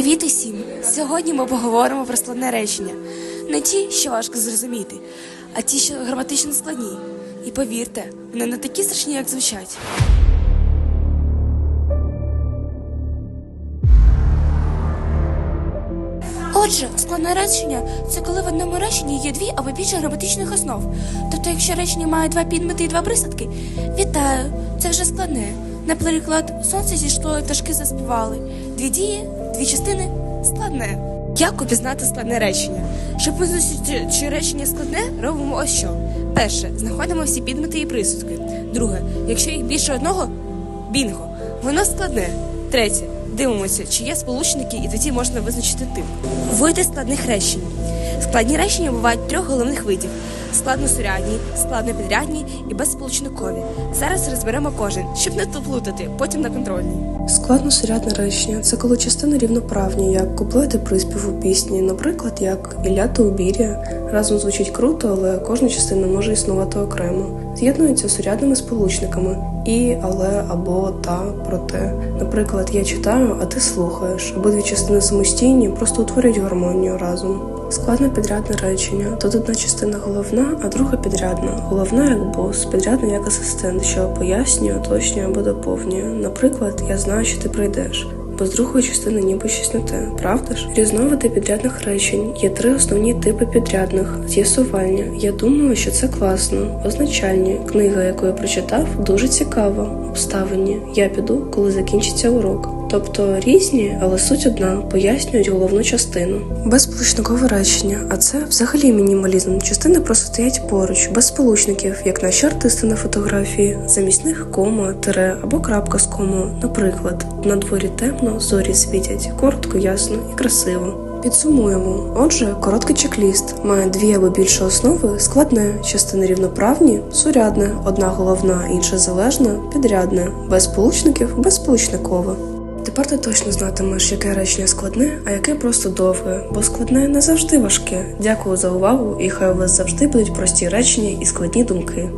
Привіт усім! Сьогодні ми поговоримо про складне речення. Не ті, що важко зрозуміти, а ті, що граматично складні. І повірте, вони не такі страшні, як звучать. Отже, складне речення це коли в одному реченні є дві або більше граматичних основ. Тобто, якщо речення має два підмети і два присадки, вітаю, це вже складне. Наприклад, сонце зійшло і пташки заспівали. Дві дії, дві частини складне. Як упізнати складне речення? Щоб визначити, чи речення складне, робимо ось що. Перше, знаходимо всі підмети і присудки. Друге, якщо їх більше одного, бінго, воно складне. Третє, дивимося, чи є сполучники, і тоді можна визначити тип. Види складних речень. Складні речення бувають трьох головних видів: складносурядні, складнопідрядні і безсполучникові. Зараз розберемо кожен, щоб не плутати, потім на контрольній. Складносурядне речення це коли частини рівноправні, як куплети приспів у пісні, наприклад, як Ілля та Убір'я. Разом звучить круто, але кожна частина може існувати окремо. З'єднуються сурядними сполучниками і, але, або, та, проте. Наприклад, я читаю, а ти слухаєш. Обидві частини самостійні, просто утворюють гармонію разом. Складне підрядне речення. Тут одна частина головна, а друга підрядна. Головна як бос, підрядна як асистент, що пояснює, уточнює або доповнює. Наприклад, я знаю, що ти прийдеш. Бо з другої частини ніби щось не те, правда ж? Різновиди підрядних речень. Є три основні типи підрядних: з'ясування. Я думаю, що це класно. Означальні. Книга, яку я прочитав, дуже цікава. Обставині. Я піду, коли закінчиться урок. Тобто різні, але суть одна пояснюють головну частину. Безсполучникове речення, а це взагалі мінімалізм. Частини просто стоять поруч, без сполучників, як наші артисти на фотографії, замість них кома, тире або крапка з комою. Наприклад, на дворі темно, зорі світять, коротко, ясно і красиво. Підсумуємо. Отже, короткий чек-ліст має дві або більше основи, складне, частини рівноправні, сурядне, одна головна, інша залежна, підрядне, без сполучників, безсполучникове. Тепер ти точно знатимеш, яке речення складне, а яке просто довге, бо складне не завжди важке. Дякую за увагу, і хай у вас завжди будуть прості речення і складні думки.